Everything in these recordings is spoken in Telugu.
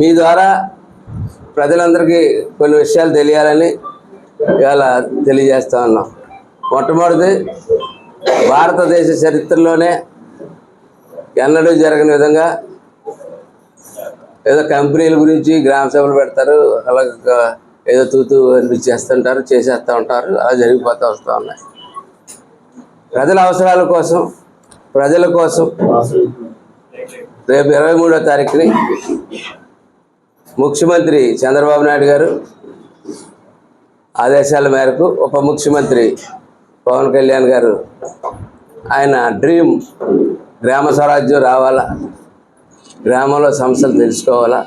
మీ ద్వారా ప్రజలందరికీ కొన్ని విషయాలు తెలియాలని ఇవాళ తెలియజేస్తా ఉన్నాం. మొట్టమొదటిది భారతదేశ చరిత్రలోనే ఎన్నడూ జరగని విధంగా ఏదో కంపెనీల గురించి గ్రామ సభలు పెడతారు అలా ఏదో తూతూ అనిపించేస్తుంటారు చేసేస్తూ ఉంటారు అలా జరిగిపోతూ వస్తూ ఉన్నాయి. ప్రజల అవసరాల కోసం ప్రజల కోసం రేపు ఇరవై మూడో తారీఖుని ముఖ్యమంత్రి చంద్రబాబు నాయుడు గారు ఆదేశాల మేరకు ఉప ముఖ్యమంత్రి పవన్ కళ్యాణ్ గారు ఆయన డ్రీమ్ గ్రామ స్వరాజ్యం రావాలా? గ్రామంలో సమస్యలు తెలుసుకోవాలా?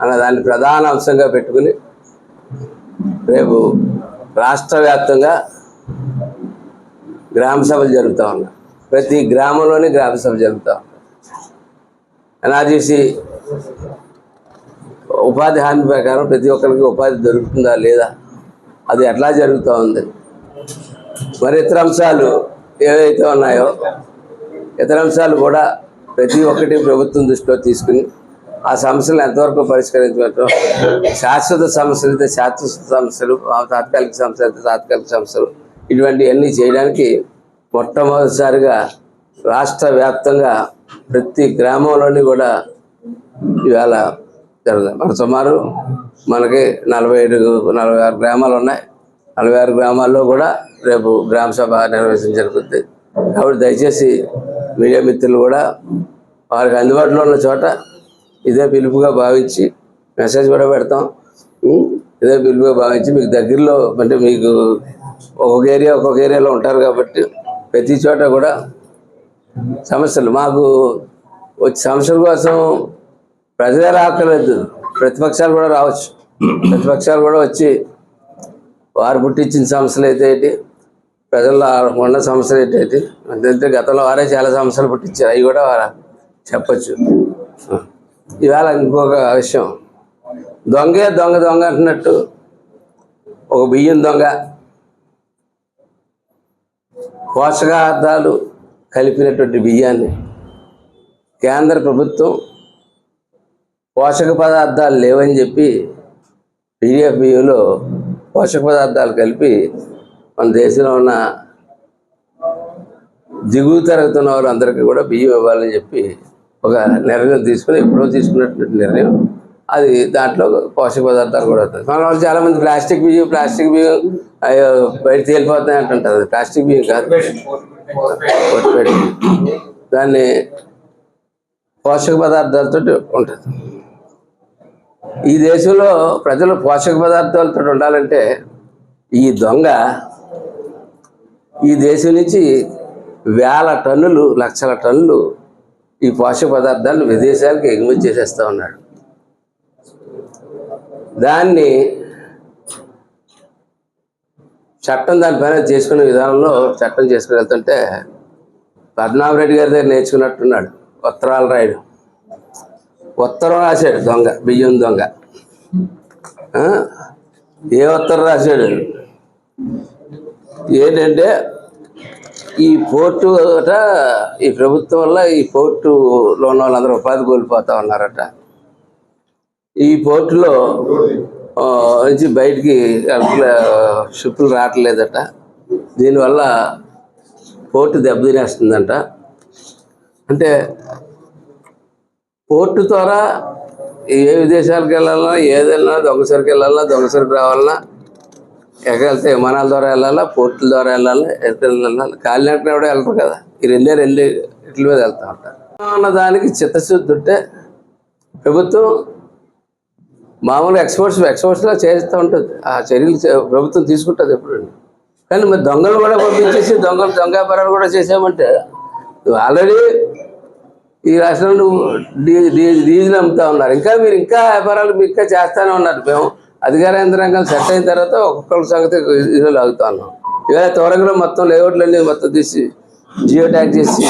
అన్న దాన్ని ప్రధాన అంశంగా పెట్టుకుని రేపు రాష్ట్ర వ్యాప్తంగా గ్రామ సభలు జరుగుతూ ఉన్నాయి. ప్రతి గ్రామంలోనే గ్రామ సభ జరుగుతూ ఉంది ఎన్ఆర్జీసీ ఉపాధి హామీ ప్రకారం ప్రతి ఒక్కరికి ఉపాధి దొరుకుతుందా లేదా? అది ఎట్లా జరుగుతూ ఉంది? మరి ఇతర అంశాలు ఏవైతే ఉన్నాయో ఇతర అంశాలు కూడా ప్రతి ఒక్కటి ప్రభుత్వం దృష్టిలో తీసుకుని ఆ సమస్యలు ఎంతవరకు పరిష్కరించవచ్చు శాశ్వత సమస్యలు అయితే శాశ్వత సమస్యలు ఆ తాత్కాలిక సమస్యలు అయితే తాత్కాలిక సమస్యలు ఇటువంటివన్నీ చేయడానికి మొట్టమొదటిసారిగా రాష్ట్ర వ్యాప్తంగా ప్రతి గ్రామంలోని కూడా ఇవాళ జరుగుతుంది మన సుమారు మనకి నలభై ఐదు నలభై ఆరు గ్రామాలు ఉన్నాయి. నలభై ఆరు గ్రామాల్లో కూడా రేపు గ్రామ సభ నిర్వహించడం జరుగుతుంది కాబట్టి దయచేసి మీడియా మిత్రులు కూడా వారికి అందుబాటులో ఉన్న చోట ఇదే పిలుపుగా భావించి మెసేజ్ కూడా పెడతాం. ఇదే పిలుపుగా భావించి మీకు దగ్గరలో అంటే మీకు ఒక్కొక్క ఏరియా ఒక్కొక్క ఏరియాలో ఉంటారు కాబట్టి ప్రతి చోట కూడా సమస్యలు మాకు వచ్చే సమస్యల కోసం ప్రజలే రాక్కర్లేదు ప్రతిపక్షాలు కూడా రావచ్చు. ప్రతిపక్షాలు కూడా వచ్చి వారు పుట్టించిన సమస్యలు అయితే ఏంటి? ప్రజల్లో ఉన్న సమస్యలు అయితే ఏంటి? అంతే గతంలో వారే చాలా సమస్యలు పుట్టించారు. అవి కూడా వారు చెప్పచ్చు. ఇవాళ ఇంకొక విషయం. దొంగే దొంగ దొంగ అంటున్నట్టు ఒక బియ్యం దొంగ పోషకార్థాలు కలిపినటువంటి బియ్యాన్ని కేంద్ర ప్రభుత్వం పోషక పదార్థాలు లేవని చెప్పి పీడిఎఫ్ బియ్యంలో పోషక పదార్థాలు కలిపి మన దేశంలో ఉన్న దిగువ తరగతున్న వాళ్ళందరికీ కూడా బియ్యం ఇవ్వాలని చెప్పి ఒక నిర్ణయం తీసుకుని ఎప్పుడో తీసుకున్నటువంటి నిర్ణయం. అది దాంట్లో పోషక పదార్థాలు కూడా వస్తాయి. మన వాళ్ళు చాలామంది ప్లాస్టిక్ బియ్యం ప్లాస్టిక్ బియ్యం అయ్యో బయట తేలిపోతాయి అంటుంటారు. ప్లాస్టిక్ బియ్యం కాదు. దాన్ని పోషక పదార్థాలతో ఉంటుంది. ఈ దేశంలో ప్రజలు పోషక పదార్థాలతో ఉండాలంటే ఈ దొంగ ఈ దేశం నుంచి వేల టన్నులు లక్షల టన్నులు ఈ పోషక పదార్థాలను విదేశాలకు ఎగుమతి చేసేస్తూ ఉన్నాడు. దాన్ని చట్టం దానిపైన చేసుకునే విధానంలో చట్టం చేసుకుని వెళ్తుంటే పద్మనాభరెడ్డి గారి దగ్గర నేర్చుకున్నట్టున్నాడు ఉత్తరాలు రాయుడు. ఉత్తరం రాశాడు దొంగ బియ్యం దొంగ. ఏ ఉత్తరం రాశాడు? ఏంటంటే ఈ పోర్టు అట ఈ ప్రభుత్వం వల్ల ఈ పోర్టులో ఉన్న వాళ్ళందరూ ఉపాధి కోల్పోతా ఉన్నారట. ఈ పోర్టులో నుంచి బయటికి షిప్పులు రావట్లేదట. దీనివల్ల పోర్టు దెబ్బతినేస్తుందంట. అంటే పోర్టు ద్వారా ఏ విదేశాలకు వెళ్ళాలన్నా ఏదైనా దొంగ సరుకు వెళ్ళాలన్నా దొంగ రావాలన్నా ఎక్కడ విమానాల ద్వారా వెళ్ళాలా పోర్టుల ద్వారా వెళ్ళాలా ఎక్కడ వెళ్ళాలి కాలినట్టున కూడా వెళ్తారు కదా. ఈ రెండే రెండు ఇట్ల మీద వెళ్తా ఉంటారు. అన్న దానికి చిత్తశుద్ధి ఉంటే ప్రభుత్వం మామూలు ఎక్స్పోర్ట్స్ ఎక్స్పోర్ట్స్లో చేస్తూ ఉంటుంది. ఆ చర్యలు చే- ప్రభుత్వం తీసుకుంటుంది ఎప్పుడు. కానీ మరి దొంగలు కూడా పంపించేసి దొంగలు దొంగ పరాలు కూడా చేసామంటే ఆల్రెడీ ఈ రాష్ట్రంలో డీజిల్ అమ్ముతా ఉన్నారు. ఇంకా మీరు ఇంకా వ్యాపారాలు మీరు ఇంకా చేస్తానే ఉన్నారు. మేము అధికార యంత్రాంగం సెట్ అయిన తర్వాత ఒక్కొక్కరి సంగతి ఇదిలో లాగుతా ఉన్నాం. ఇవాళ త్వరగా మొత్తం లేఅవుట్లన్నీ మొత్తం తీసి జియో ట్యాగ్ చేసి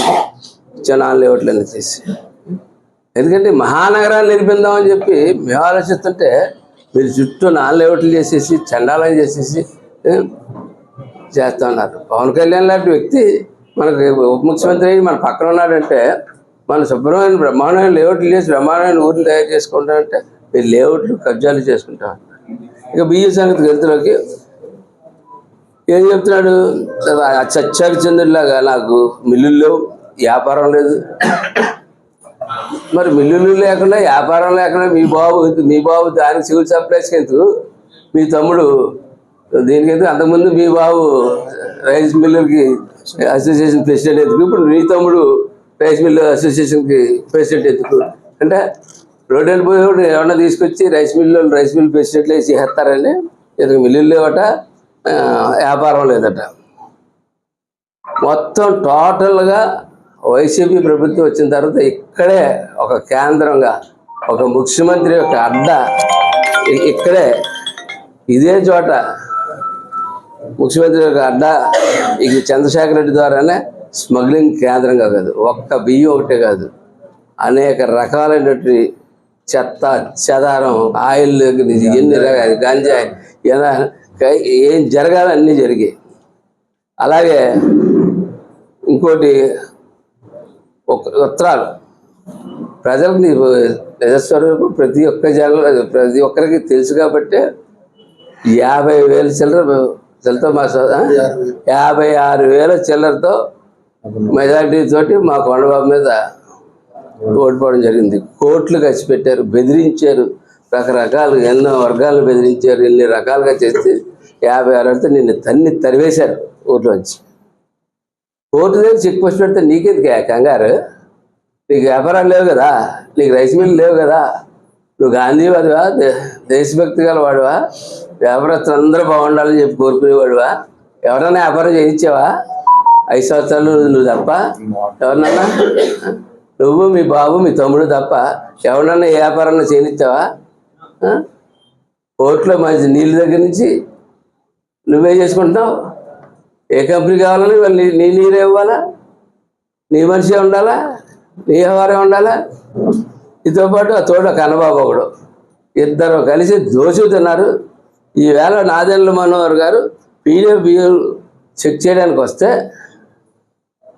జనాలు లేఅవుట్లన్నీ తీసి. ఎందుకంటే మహానగరాన్ని నిర్మిందామని చెప్పి మేము ఆలోచిస్తుంటే మీరు చుట్టూ నాన్ లేఅవుట్లు చేసేసి చండాలం చేసేసి చేస్తూ చేస్తా ఉన్నారు. పవన్ కళ్యాణ్ లాంటి వ్యక్తి మనకి ఉప ముఖ్యమంత్రి మన పక్కన ఉన్నాడంటే మన శుభ్రమైన బ్రహ్మాండమైన లేఅవుట్లు చేసి బ్రహ్మాండమైన ఊర్లు తయారు చేసుకుంటామంటే మీరు లేఅవుట్లు కబ్జాలు చేసుకుంటాం ఇక బియ్య సంగతి గెలుతులోకి ఏం చెప్తున్నాడు? ఆ చచ్చాకి నాకు మిల్లులు లేవు వ్యాపారం లేదు. మరి మిల్లులు లేకుండా వ్యాపారం లేకుండా మీ బాబు మీ బాబు దానికి సివిల్ సప్లైస్కి ఎందుకు? మీ తమ్ముడు దీనికైతే అంతకుముందు మీ బాబు రైస్ మిల్లుకి అసోసియేషన్ ప్రెసిడెంట్ ఎందుకు? ఇప్పుడు మీ తమ్ముడు రైస్ మిల్ అసోసియేషన్కి ప్రెసిడెంట్ ఎందుకు? అంటే రోడ్డు వెళ్ళిపోయేవాడు ఏమన్నా తీసుకొచ్చి రైస్ మిల్లు రైస్ మిల్ ప్రెసిడెంట్లు వేసి చేస్తారని ఎందుకు మిల్లులు లేవట వ్యాపారం లేదట. మొత్తం టోటల్గా వైసీపీ ప్రభుత్వం వచ్చిన తర్వాత ఇక్కడే ఒక కేంద్రంగా ఒక ముఖ్యమంత్రి యొక్క అడ్డ ఇక్కడే ఇదే చోట ముఖ్యమంత్రి యొక్క అడ్డ ఇది చంద్రశేఖర రెడ్డి ద్వారానే స్మగ్లింగ్ కేంద్రంగా కాదు ఒక్క బియ్యం ఒకటే కాదు అనేక రకాలైనటువంటి చెత్త చెదారం ఆయిల్ ఎన్ని రకాల గంజాయి ఏం జరగాలి అన్నీ జరిగాయి. అలాగే ఇంకోటి ఒక ఉత్తరాలు. ప్రజలకు నీ నిజస్వరూపం ప్రతి ఒక్క జన ప్రతి ఒక్కరికి తెలుసు కాబట్టి యాభై వేల చిల్లర చిల్లరతో మా? యాభై ఆరు వేల చిల్లరతో మెజారిటీ తోటి మా కొండబాబు మీద ఓడిపోవడం జరిగింది. కోట్లు ఖర్చు పెట్టారు బెదిరించారు రకరకాలుగా ఎన్నో వర్గాలను బెదిరించారు ఎన్ని రకాలుగా చేస్తే యాభై ఆరు వేలతో నిన్ను తన్ని తరివేశారు ఊర్లోంచి కోర్టు దగ్గర చెక్ పోస్ట్ పెడితే నీకేది కంగారు? నీకు వ్యాపారాలు లేవు కదా నీకు రైస్ మిల్ లేవు కదా నువ్వు గాంధీవాదివా దేశభక్తి గల వాడువా వ్యాపారస్తులు అందరూ బాగుండాలని చెప్పి కోరుకునేవాడువా? ఎవరైనా వ్యాపారం చేయించావా? ఐదు సంవత్సరాలు నువ్వు తప్ప ఎవరినన్నా? నువ్వు మీ బాబు మీ తమ్ముడు తప్ప ఎవరినన్నా ఏ వ్యాపారాన్ని చేయించావా కోర్టులో మంచి నీళ్ళ దగ్గర నుంచి నువ్వే చేసుకుంటున్నావు? ఏ కంపెనీ కావాలని వాళ్ళు నీ నీరే ఇవ్వాలా? నీ మనిషే ఉండాలా? నీ వ్యవహారం ఉండాలా? ఇతో పాటు ఆ తోట కన్నబాబు ఒకడు. ఇద్దరు కలిసి దోచుతున్నారు. ఈవేళ నాదెండ్ల మనోహర్ గారు పీడిఎఫ్ చెక్ చేయడానికి వస్తే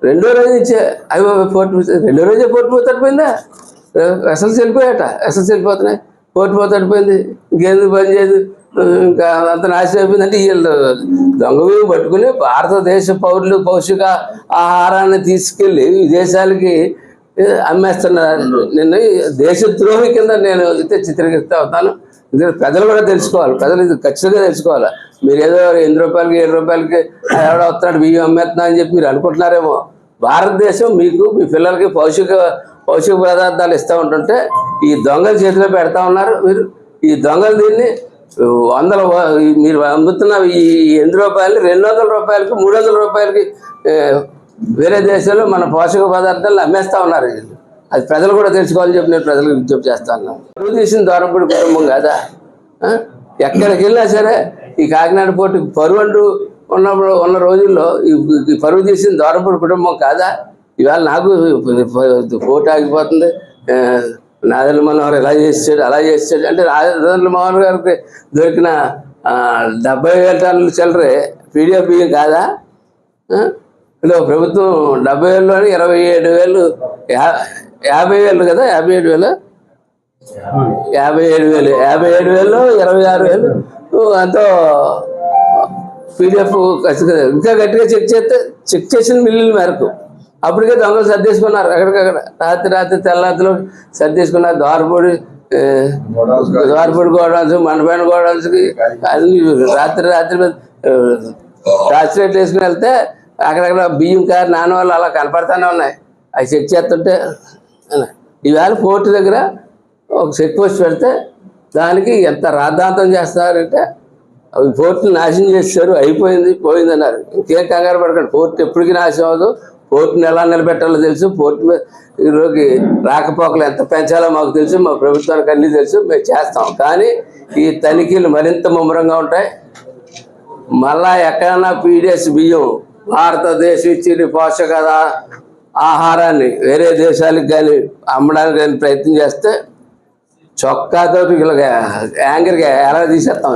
రెండో రోజు ఇచ్చే అవి పోర్టు రెండో రోజే పోర్టు పోతడిపోయిందా అసలు వెళ్ళిపోయాట అసలు వెళ్ళిపోతున్నాయి పోర్టు పోతడిపోయింది ఇంకేందుకు పని చేయదు? ఇంకా అంత నాశనం అయిపోయింది అంటే వీళ్ళు దొంగ పట్టుకుని భారతదేశ పౌరులు పౌష్టిక ఆహారాన్ని తీసుకెళ్ళి విదేశాలకి అమ్మేస్తున్నారు. నిన్న దేశద్రోహి కింద నేను అయితే చిత్రీకరిస్తా అవుతాను ప్రజలు కూడా తెలుసుకోవాలి. ప్రజలు ఇది ఖచ్చితంగా తెలుసుకోవాలి. మీరు ఏదో ఎనిమిది రూపాయలకి ఏడు రూపాయలకి ఎవడో వస్తున్నాడు బియ్యం అమ్మేస్తున్నా అని చెప్పి మీరు అనుకుంటున్నారేమో. భారతదేశం మీకు మీ పిల్లలకి పౌష్టిక పౌష్టిక పదార్థాలు ఇస్తూ ఉంటుంటే ఈ దొంగల చేతిలో పెడతా ఉన్నారు మీరు. ఈ దొంగలు దీన్ని వందల మీరు అమ్ముతున్న ఈ ఎనిమిది రూపాయలు రెండు వందల రూపాయలకి మూడు వందల రూపాయలకి వేరే దేశాల్లో మన పోషక పదార్థాలు అమ్మేస్తా ఉన్నారు వీళ్ళు. అది ప్రజలు కూడా తెలుసుకోవాలని చెప్పి నేను ప్రజలకు విజ్ఞప్తి చేస్తాను ఉన్నాను పరువు కుటుంబం కాదా? ఎక్కడికి వెళ్ళినా సరే ఈ కాకినాడ పోటీ పరువు అంటూ ఉన్నప్పుడు ఉన్న రోజుల్లో ఈ పరువు తీసిన ద్వారంపూడి కుటుంబం కాదా? ఇవాళ నాకు ఫోటో ఆగిపోతుంది. నాదల్ మనోహర్ ఇలా చేసాడు అలా చేసాడు అంటే నాదల్ మనోహర్ గారికి దొరికిన డెబ్బై వేల టన్నుల చిల్లరే పీడిఎఫ్ బియ్యం కాదా? ఇలా ప్రభుత్వం డెబ్బై వేలలోని ఇరవై ఏడు వేలు యాభై వేలు కదా యాభై ఏడు వేలు? యాభై ఏడు వేలు యాభై ఏడు వేలు ఇరవై ఆరు వేలు. అంతో పీడిఎఫ్ ఇంకా గట్టిగా చెక్ చేస్తే చెక్ చేసిన మిల్లుల మేరకు. అప్పటికే దొంగలు సర్దేసుకున్నారు ఎక్కడికక్కడ రాత్రి రాత్రి తెల్లారిలో సర్దేసుకున్నారు ద్వారపూడి ద్వారపూడి గోడౌన్స్ మనపైన గోడౌన్స్కి అన్ని రాత్రి రాత్రి రాత్రి వేసుకుని వెళ్తే అక్కడక్కడ బియ్యం కారు నాన్న వాళ్ళు అలా కనపడతానే ఉన్నాయి. అవి చెక్ చేస్తుంటే అలా. ఈవేళ కోర్టు దగ్గర ఒక చెక్ పోస్ట్ పెడితే దానికి ఎంత రాద్ధాంతం చేస్తున్నారంటే అవి పోర్టుని నాశనం చేస్తారు అయిపోయింది పోయింది అన్నారు ఇంకేం కంగారు పడకండి కోర్టు ఎప్పటికీ నాశనం అవ్వదు. కోర్టును ఎలా నిలబెట్టాలో తెలుసు కోర్టు మీద ఈరోజు రాకపోకలు ఎంత పెంచాలో మాకు తెలుసు మా ప్రభుత్వానికి అన్నీ తెలుసు మేము చేస్తాం. కానీ ఈ తనిఖీలు మరింత ముమ్మరంగా ఉంటాయి. మళ్ళా ఎక్కడన్నా పీడిఎస్ బియ్యం భారతదేశం ఇచ్చిన పోషక ఆహారాన్ని వేరే దేశాలకు కానీ అమ్మడానికి కానీ ప్రయత్నం చేస్తే చొక్కాతో ఇలాగ యాంగర్గా ఎలా తీసేస్తాం?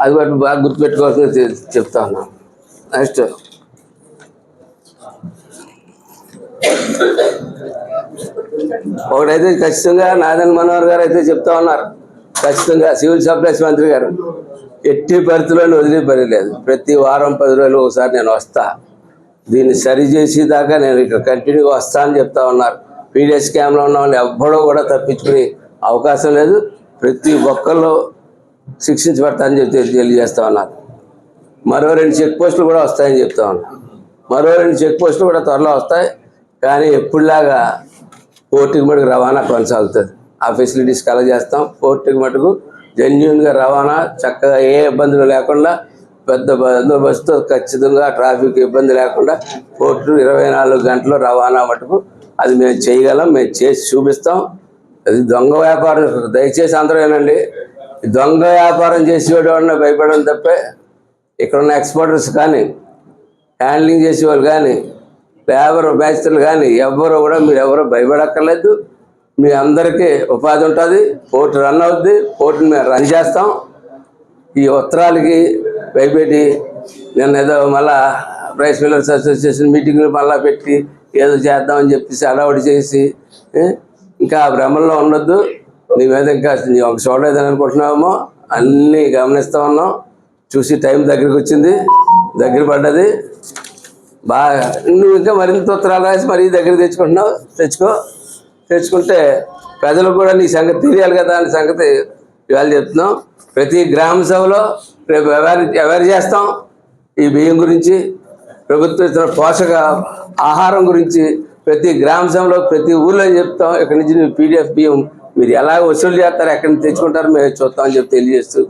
అది బట్టి బాగా గుర్తుపెట్టుకోవాల్సింది చెప్తా ఉన్నాను నెక్స్ట్. ఒకటైతే ఖచ్చితంగా నాదన్ మనోహర్ గారు అయితే చెప్తా ఉన్నారు. ఖచ్చితంగా సివిల్ సప్లైస్ మంత్రి గారు ఎట్టి పరిస్థితుల్లో వదిలే పని లేదు. ప్రతి వారం పది రోజులు ఒకసారి నేను వస్తాను దీన్ని సరిచేసేదాకా దాకా నేను ఇక్కడ కంటిన్యూగా వస్తానని చెప్తా ఉన్నారు. పీడిఎస్ క్యాంప్లో ఉన్న వాళ్ళు ఎవ్వడో కూడా తప్పించుకునే అవకాశం లేదు. ప్రతి ఒక్కళ్ళు శిక్షించబడతా అని చెప్పి తెలియజేస్తా ఉన్నారు. మరో రెండు చెక్ పోస్టులు కూడా వస్తాయని చెప్తా ఉన్నారు. మరో రెండు చెక్ పోస్టులు కూడా త్వరలో వస్తాయి. కానీ ఎప్పుడులాగా పోర్టుకి మటుకు రవాణా కొనసాగుతుంది. ఆ ఫెసిలిటీస్ కలగజేస్తాం పోర్టుకి మటుకు జెన్యున్గా రవాణా చక్కగా ఏ ఇబ్బందులు లేకుండా పెద్ద బందోబస్తు ఖచ్చితంగా ట్రాఫిక్ ఇబ్బంది లేకుండా పోర్టు ఇరవై నాలుగు గంటలు రవాణా మటుకు అది మేము చేయగలం మేము చేసి చూపిస్తాం. అది దొంగ వ్యాపారం దయచేసి అందరూ ఏనండి దొంగ వ్యాపారం చేసేవాడు భయపడడం తప్పే. ఇక్కడ ఉన్న ఎక్స్పోర్టర్స్ కానీ హ్యాండ్లింగ్ చేసేవాళ్ళు కానీ లేబర్ మేస్త్రులు కానీ ఎవ్వరు కూడా మీరు ఎవరు భయపడక్కర్లేదు. మీ అందరికీ ఉపాధి ఉంటుంది పోర్టు రన్ అవుద్ది పోర్టుని మేము రన్ చేస్తాం. ఈ ఉత్తరాలకి భయపెట్టి నేను ఏదో మళ్ళా రైస్ మిల్లర్స్ అసోసియేషన్ మీటింగ్లు మళ్ళా పెట్టి ఏదో చేద్దామని చెప్పేసి అలవాటు చేసి ఇంకా ఆ భ్రమంలో ఉండొద్దు. నీ మీద ఇంకా నీ ఒక చూడలేదని అనుకుంటున్నామో అన్నీ గమనిస్తూ ఉన్నాం. చూసి టైం దగ్గరికి వచ్చింది. దగ్గర పడ్డది. బాగా నువ్వు ఇంకా మరింత ఉత్తరాలు రాసి మరీ దగ్గర తెచ్చుకుంటున్నావు. తెచ్చుకో. తెచ్చుకుంటే ప్రజలకు కూడా నీ సంగతి తెలియాలి కదా అని సంగతి ఇవాళ చెప్తున్నాం ప్రతి గ్రామ సభలో రేపు ఎవరి ఎవరు చేస్తాం ఈ బియ్యం గురించి ప్రభుత్వం ఇచ్చిన పోషక ఆహారం గురించి ప్రతి గ్రామ సభలో ప్రతి ఊర్లో చెప్తాం ఇక్కడి నుంచి పీడిఎఫ్ బియ్యం మీరు ఎలా వసూలు చేస్తారు ఎక్కడి నుంచి తెచ్చుకుంటారో మేము చూస్తామని చెప్పి తెలియజేస్తూ